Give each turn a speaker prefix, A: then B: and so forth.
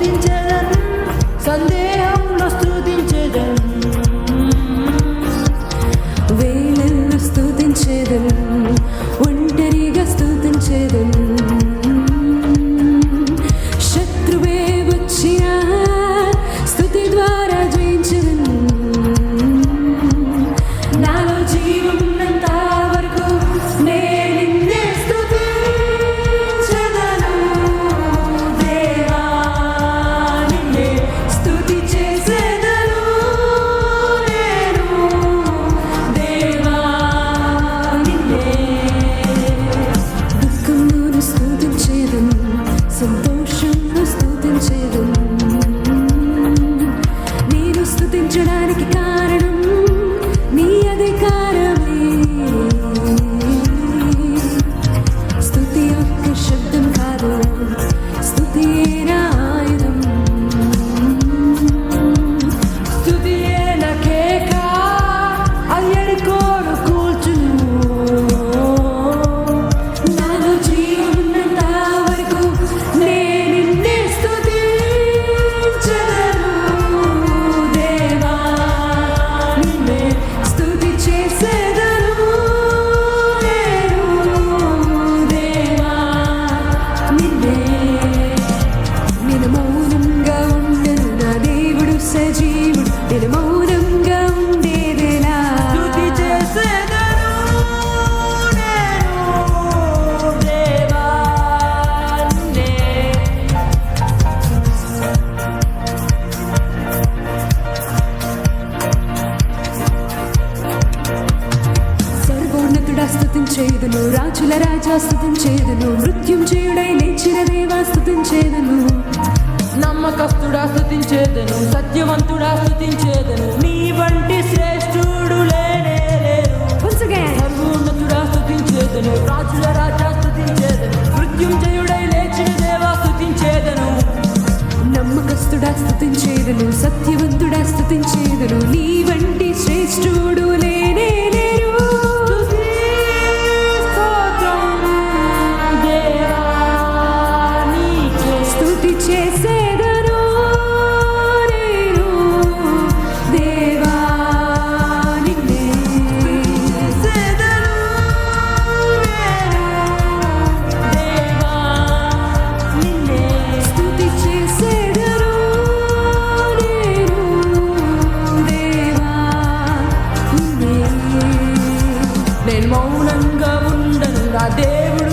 A: Dert incelen sen de
B: స్థుతించేదును రాజుల రాజా స్థుతించేదును మృత్యుంజయుడై లేచిన దేవా స్థుతించేదును
A: నమ్మకస్తుడా స్థుతించేదను సత్యవంతుడా స్థుతించేదను నీ వంటి శ్రేష్ఠుడు సర్వోన్నతుడా రాజుల రాజా లేచిన దేవా
B: నమ్మకస్తుడా సత్యవంతుడా నీ
A: గంగా ఉండనుగా దేవుడు